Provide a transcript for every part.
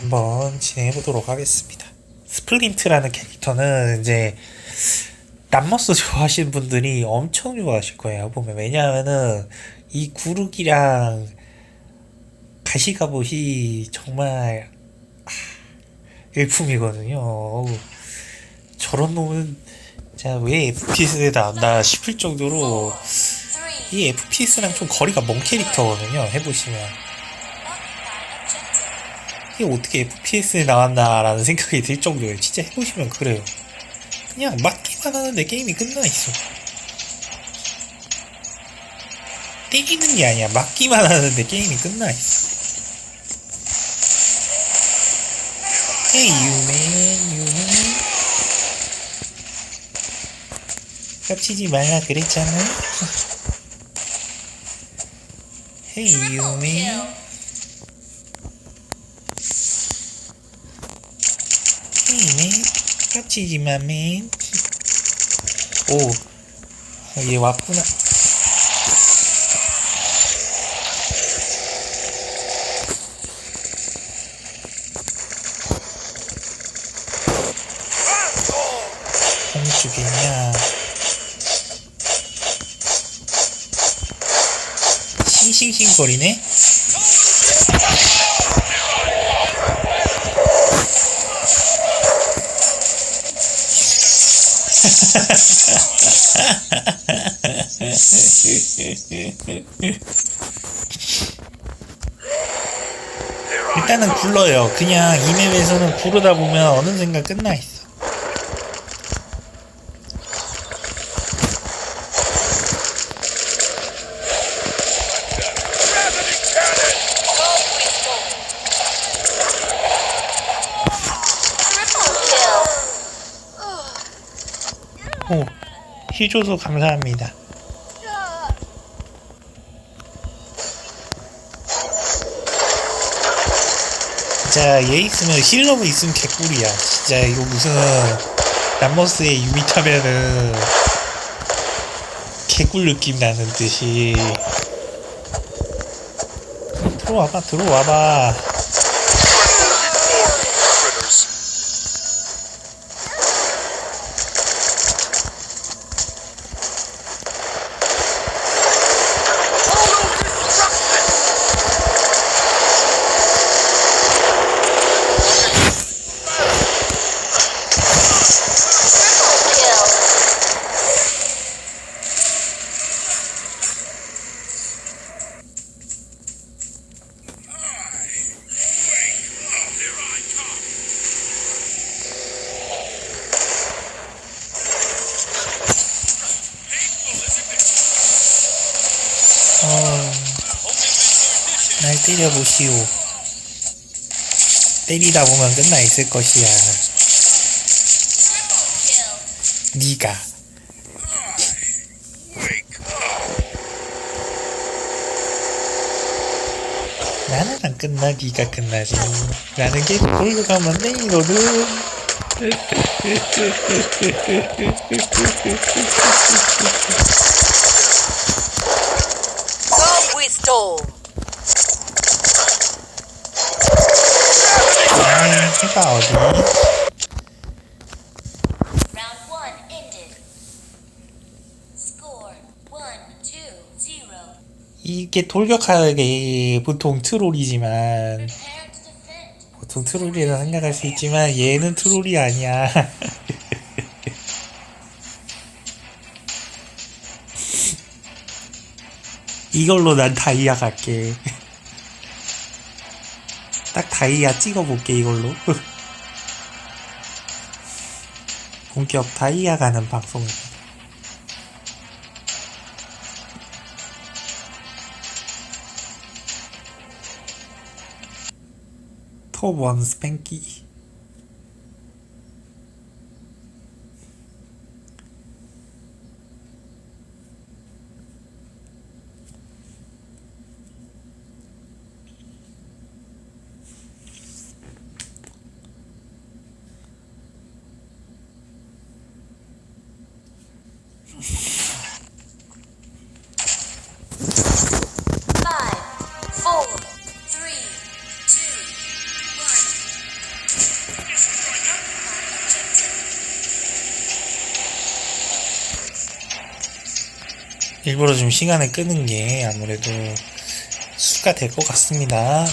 한번 진행해 보도록 하겠습니다. 스플린트라는 캐릭터는 이제 람머스 좋아하시는 분들이 엄청 좋아하실 거예요. 보면 왜냐하면은 이 구르기랑 가시갑옷이 정말 아, 일품이거든요. 어우, 저런 놈은 진짜 왜 FPS에 나온다 싶을 정도로 이 FPS랑 좀 거리가 먼 캐릭터거든요. 해보시면 이게 어떻게 FPS에 나왔나라는 생각이 들 정도예요. 진짜 해보시면 그래요. 그냥 맞기만 하는데 게임이 끝나 있어. 때리는 게 아니야. 맞기만 하는데 게임이 끝나 있어. Hey, you man, you man. 깝치지 말라 그랬잖아. Hey, you man. Hey, man. Man. 오, 어, 얘 왔구나. 어느 쪽에 있냐? 싱싱싱 거리네? 일단은 굴러요. 그냥 이 맵에서는 구르다 보면 어느 순간 끝나 있어. 오, 힐 줘서 감사합니다. 진짜 얘 있으면 힐러브 있으면 개꿀이야. 진짜 이거 무슨 람머스의 유미 타면은 개꿀 느낌 나는 듯이 들어와봐 들어와봐 날 때려보시오. 때리다 보면 끝나 있을 것이야. 니가. 나는 안 끝나? 니가 끝나지. 라는 게 돌려가면 내이거든 Go Whistle. 아 해봐 어디 Round one ended. Score one, two, zero. 이게 돌격하는 게 보통 트롤이지만. 보통 트롤이라 생각할 수 있지만 얘는 트롤이 아니야. 이걸로 난 다이아 갈게. 딱 다이아 찍어볼게 이걸로. 본격 다이아 가는 방송. 톱원 스팽키. 일부러 좀 시간을 끄는 게 아무래도 수가 될 것 같습니다.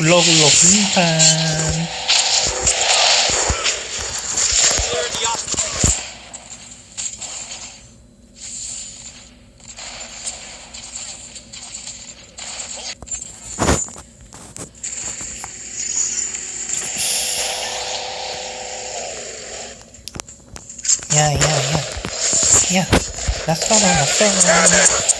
굴러굴러 분판. 야, 야, 야. 야, 낯설어, 낯설어.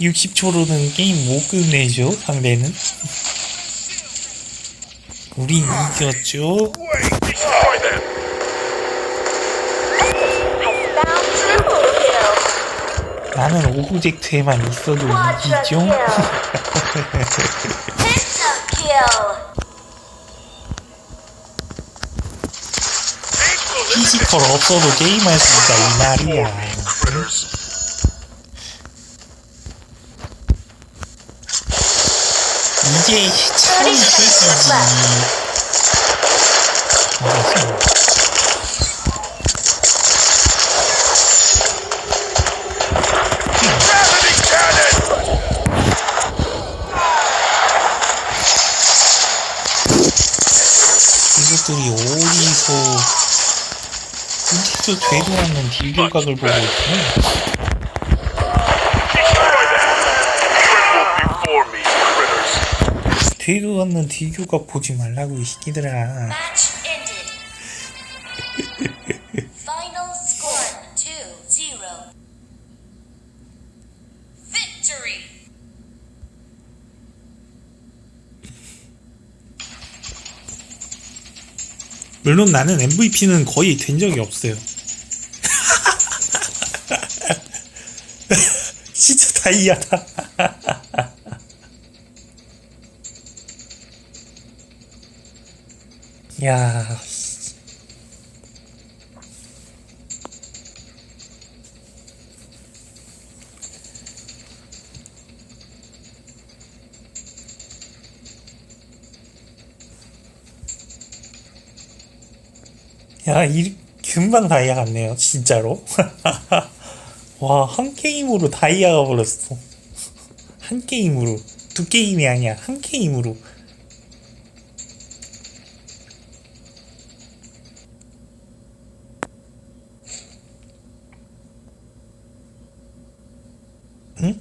60초로는 게임 못 끝내죠, 상대는. 우린 이겼죠? 나는 오브젝트에만 있어도 이기죠? 피지컬 없어도 게임할 수 있다, 이 말이야. 이게 참 세지지. 알았어. 이것들이 어디서 어디서 되도 않는 딜교각을 보고? Before 되도 않는 딜교각 보지 말라고 이 새끼들아. Match ended. Final score 2-0. Victory. 물론 나는 MVP는 거의 된 적이 없어요. 진짜 다이아다. 야, 야, 이 금방 다이아 같네요, 진짜로. 와, 한 게임으로 다이아가 버렸어. 한 게임으로. 두 게임이 아니야, 한 게임으로. 응?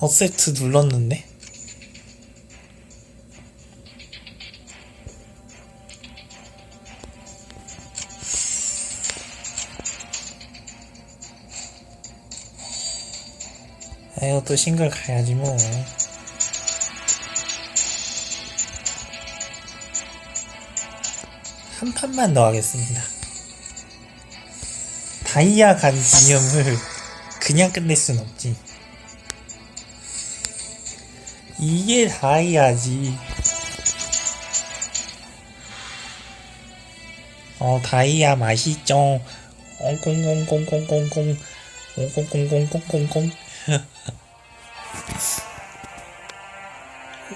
어세트 눌렀는데? 에어 또 싱글 가야지 뭐. 한 판만 더 하겠습니다. 다이아 간 기념을 그냥 끝낼 순 없지. 이게 다이아지. 어 다이아 맛있죠 엉콩콩콩콩콩콩 엉콩콩콩콩콩콩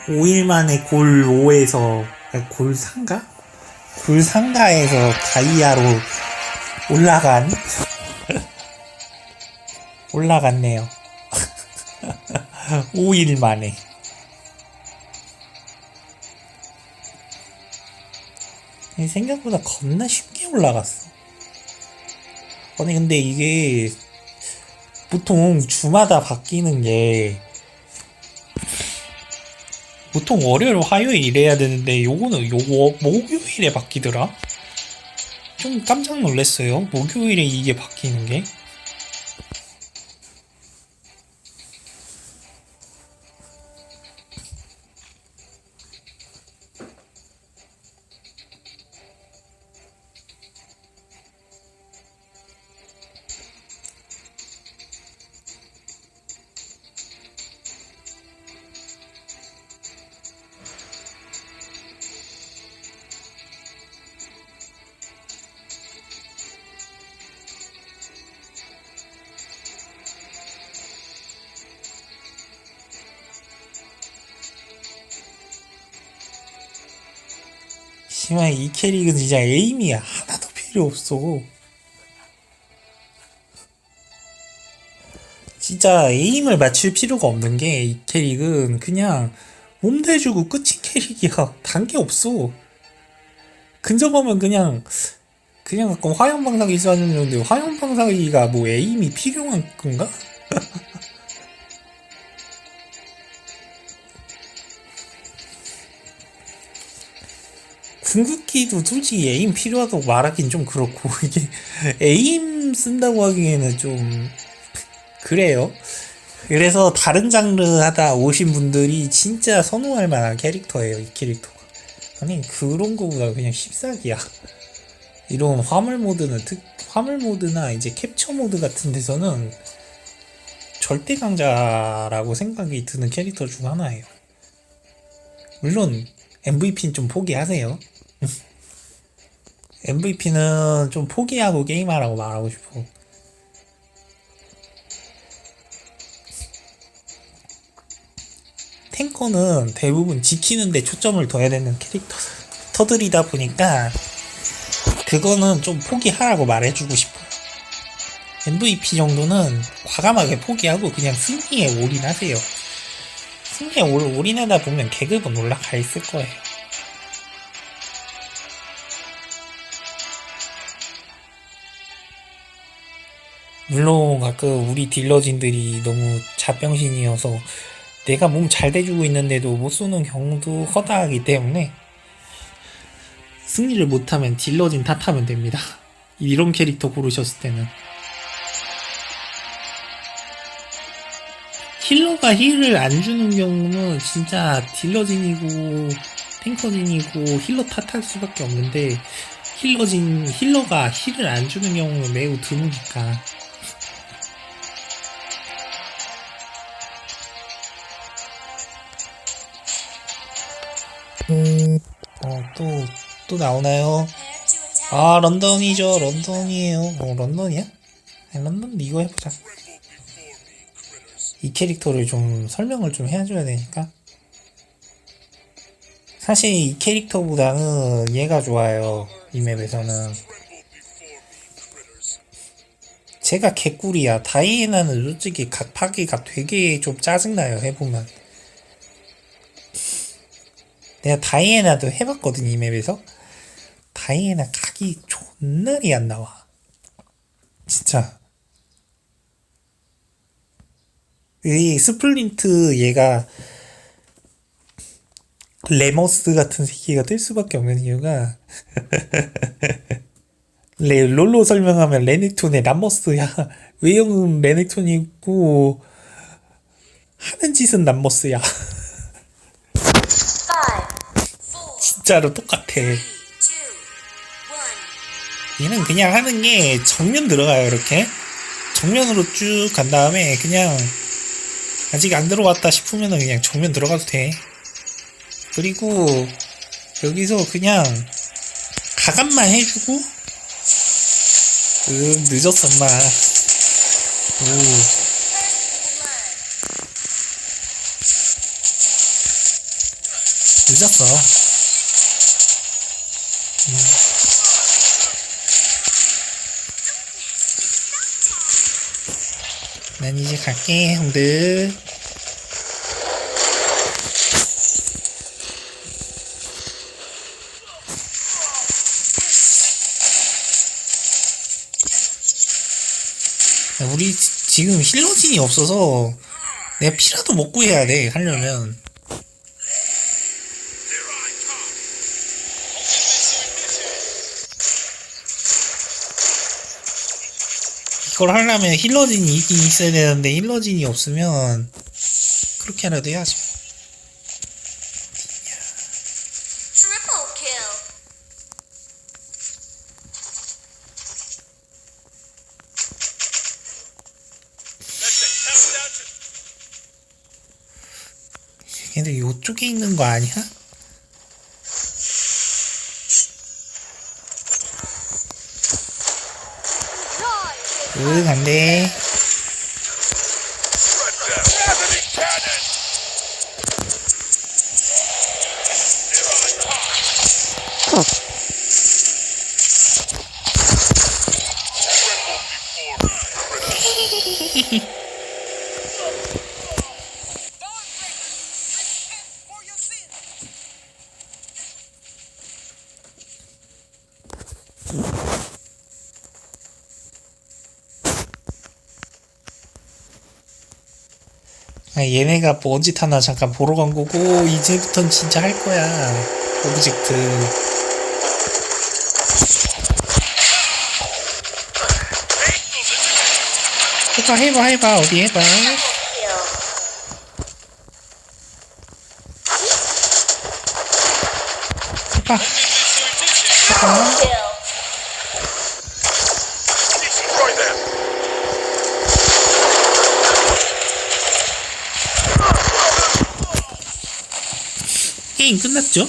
5일 만에 골 5에서 골 상가? 골 상가에서 다이아로 올라간 올라갔네요 5일 만에 생각보다 겁나 쉽게 올라갔어. 아니 근데 이게 보통 주마다 바뀌는 게 보통 월요일 화요일 이래야 되는데 요거는 요거 목요일에 바뀌더라. 좀 깜짝 놀랐어요. 목요일에 이게 바뀌는 게. 캐릭은 진짜 에임이 하나도 필요 없어. 진짜 에임을 맞출 필요가 없는 게 이 캐릭은 그냥 몸 대주고 끝인 캐릭이야. 단게 없어. 근접하면 그냥 그냥 가끔 화염방사기 쏴주는데 화염방사기가 뭐 에임이 필요한 건가? 궁극기도 솔직히 에임 필요하다고 말하긴 좀 그렇고 이게 에임 쓴다고 하기에는 좀 그래요. 그래서 다른 장르 하다 오신 분들이 진짜 선호할 만한 캐릭터예요, 이 캐릭터가. 아니 그런 거보다 그냥 씹사기야. 이런 화물 모드는 특 화물 모드나 이제 캡처 모드 같은 데서는 절대 강자라고 생각이 드는 캐릭터 중 하나예요. 물론 MVP는 좀 포기하세요. MVP는 좀 포기하고 게임하라고 말하고 싶어. 탱커는 대부분 지키는데 초점을 둬야 되는 캐릭터들이다 보니까 그거는 좀 포기하라고 말해주고 싶어요. MVP 정도는 과감하게 포기하고 그냥 승리에 올인하세요. 승리에 올, 올인하다 보면 계급은 올라가 있을 거예요. 물론 가끔 우리 딜러진들이 너무 자병신이어서 내가 몸 잘 대주고 있는데도 못 쏘는 경우도 허다하기 때문에 승리를 못하면 딜러진 탓하면 됩니다. 이런 캐릭터 고르셨을 때는 힐러가 힐을 안 주는 경우는 진짜 딜러진이고 탱커진이고 힐러 탓할 수밖에 없는데 힐러진 힐러가 힐을 안 주는 경우는 매우 드무니까 또, 또 나오나요? 아, 런던이죠. 런던이에요. 어, 런던이야? 런던 이거 해보자. 이 캐릭터를 좀 설명을 좀 해줘야 되니까. 사실 이 캐릭터보다는 얘가 좋아요. 이 맵에서는. 제가 개꿀이야. 다이애나는 솔직히 각 파기가 되게 좀 짜증나요. 해보면. 내가 다이애나도 해봤거든, 이 맵에서. 다이애나 각이 존나리 안 나와. 진짜. 이 스플린트 얘가 레머스 같은 새끼가 뜰 수밖에 없는 이유가 레, 롤로 설명하면 레넥톤의 람머스야. 외형은 레넥톤이 있고 하는 짓은 람머스야. 진짜로 똑같아. 얘는 그냥 하는 게 정면 들어가요 이렇게 정면으로 쭉 간 다음에 그냥 아직 안 들어왔다 싶으면은 그냥 정면 들어가도 돼 그리고 여기서 그냥 가감만 해주고 응, 늦었어, 마. 오, 늦었어. 난 이제 갈게, 형들. 야, 우리 지- 지금 힐러진이 없어서 내가 피라도 못 구해야 돼 하려면 이걸 하려면 힐러진이 있긴 있어야 되는데 힐러진이 없으면 그렇게라도 kill. 근데 요쪽에 있는 거 아니야? 응 안돼 아, 얘네가 뭔 짓 하나 잠깐 보러 간 거고 이제부턴 진짜 할 거야 오브젝트. 해봐 해봐 해봐 어디 해봐. 해봐. 해봐 게임 끝났죠?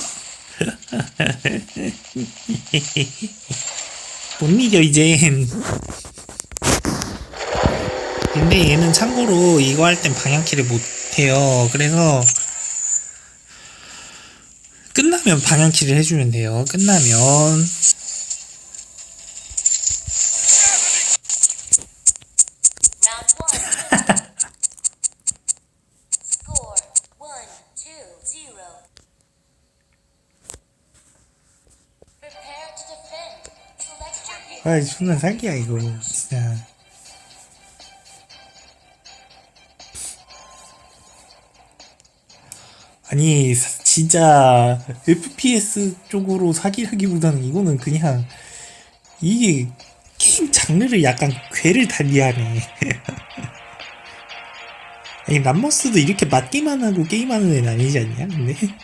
못 이겨 이젠. 근데 얘는 참고로 이거 할 땐 방향키를 못해요. 그래서 끝나면 방향키를 해주면 돼요. 끝나면 아 존나 사기야 이거. 진짜. 아니 사- 진짜 FPS 쪽으로 사기라기보다는 이거는 그냥 이게 게임 장르를 약간 괴를 달리하네. 아니 람머스도 이렇게 맞기만 하고 게임하는 애는 아니지 않냐 근데?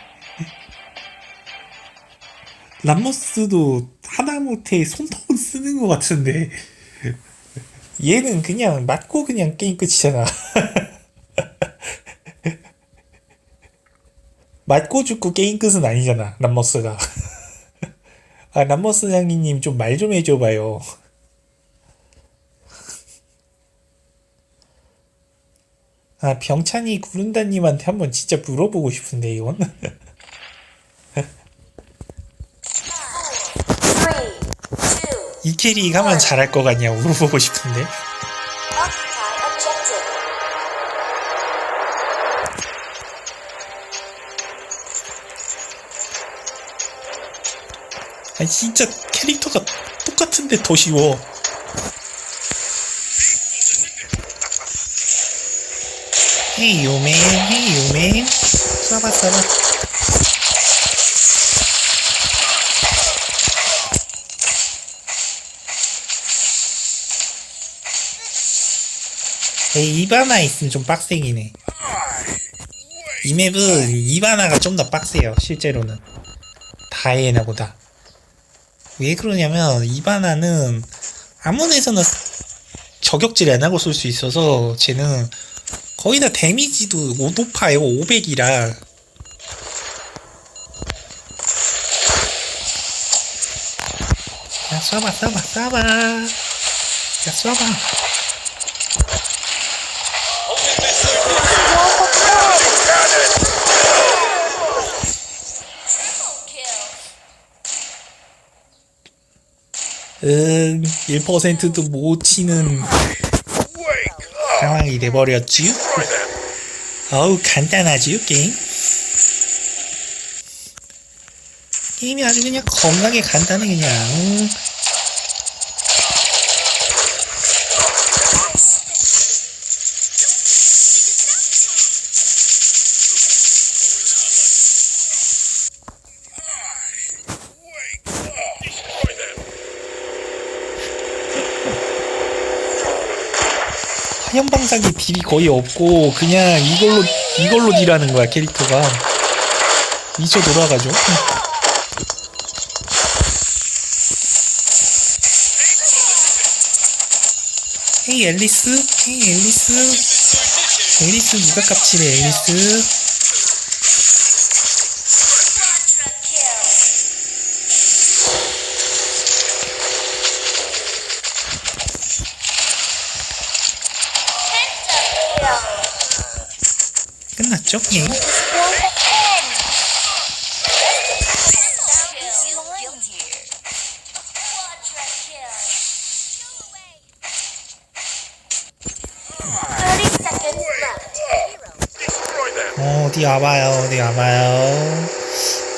람머스도 하다못해 손톱 은 쓰는 것 같은데. 얘는 그냥 맞고 그냥 게임 끝이잖아. 맞고 죽고 게임 끝은 아니잖아 람머스가. 아 람머스 장님님 좀 말 좀 해줘봐요. 아 병찬이 구른다님한테 한번 진짜 물어보고 싶은데 이건 이 캐릭 하면 잘할 것 같냐 물어보고 싶은데. 아니 진짜 캐릭터가 똑같은데 더 쉬워. 헤이 요맨 헤이 쏴봐 쏴봐 에이 이바나 있으면 좀 빡세기네 이 맵은 이바나가 좀 더 빡세요 실제로는. 다이애나보다. 왜 그러냐면 이바나는 아무 데서나 저격질 안 하고 쏠 수 있어서 쟤는 거의 다 데미지도 5 높아요 500이라. 야 쏴봐 쏴봐 쏴봐. 자, 쏴봐. 응, 1%도 못 치는 상황이 돼버렸지요? 어우, 간단하지요, 게임? 게임이 아주 그냥 겁나게 간단해, 그냥. 화염방사기 딜이 거의 없고, 그냥 이걸로, 이걸로 딜하는 거야, 캐릭터가. 미쳐 돌아가죠. 헤이, 앨리스? 헤이, 앨리스? 앨리스 누가 깝치래, 앨리스? Them. 어, 어디 와봐요, 어디 와봐요.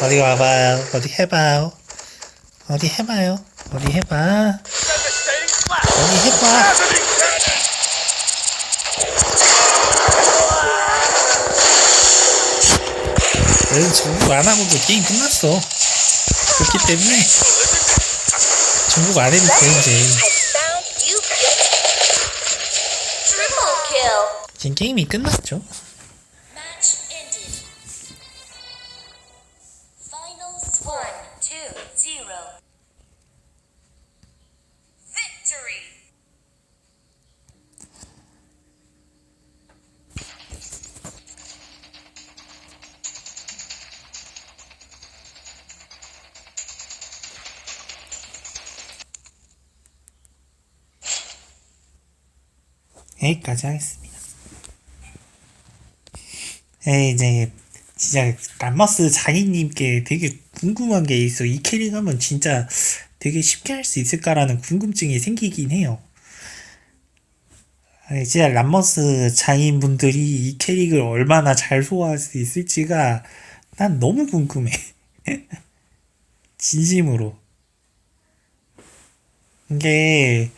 어디 와봐요, 어디 해봐요. 어디 해봐요, 어디 해봐. 어디 해봐. 응, 정국 안 하고도 게임 끝났어. 그렇기 때문에 정국 안 해도 돼, 이제. 지금 게임이 끝났죠. 여기까지 하겠습니다. 에 이제 진짜 람머스 장인님께 되게 궁금한 게 있어. 이 캐릭 하면 진짜 되게 쉽게 할 수 있을까라는 궁금증이 생기긴 해요. 아니, 진짜 람머스 장인분들이 이 캐릭을 얼마나 잘 소화할 수 있을지가 난 너무 궁금해. 진심으로. 이게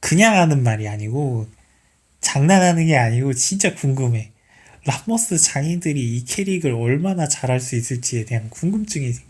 그냥 하는 말이 아니고 장난하는 게 아니고 진짜 궁금해. 람머스 장인들이 이 캐릭을 얼마나 잘할 수 있을지에 대한 궁금증이 생겨.